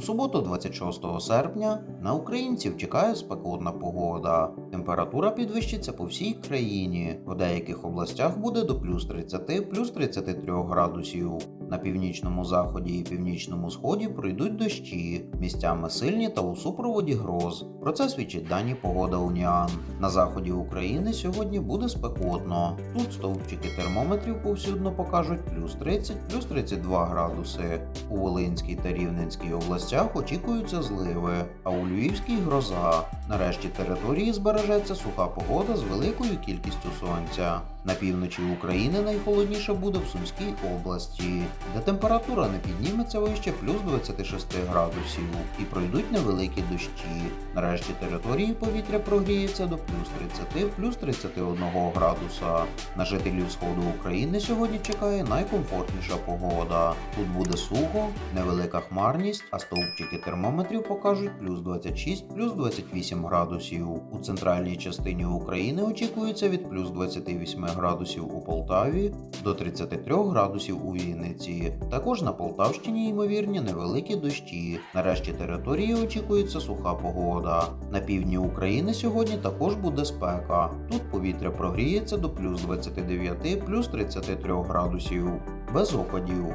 У суботу, 26 серпня, на українців чекає спекотна погода. Температура підвищиться по всій країні. В деяких областях буде до плюс 30, плюс 33 градусів. На північному заході і північному сході пройдуть дощі, місцями сильні та у супроводі гроз. Про це свідчить дані погода Уніан. На заході України сьогодні буде спекотно. Тут стовпчики термометрів повсюдно покажуть плюс 30, плюс 32 градуси. У Волинській та Рівненській областях очікуються зливи, а у Львівській гроза. Нарешті території збережеться суха погода з великою кількістю сонця. На півночі України найхолодніше буде в Сумській області, де температура не підніметься вище плюс 26 градусів і пройдуть невеликі дощі. Нарешті території повітря прогріється до плюс 30, плюс 31 градуса. На жителів сходу України сьогодні чекає найкомфортніша погода. Тут буде сухо, невелика хмарність, а стовпчики термометрів покажуть плюс 26, плюс 28 градусів. У центральній частині України очікується від плюс 28 градусів у Полтаві до 33 градусів у Вінниці. Також на Полтавщині ймовірні невеликі дощі. Нарешті території очікується суха погода. На півдні України сьогодні також буде спека. Тут повітря прогріється до плюс 29, плюс 33 градусів. Без опадів.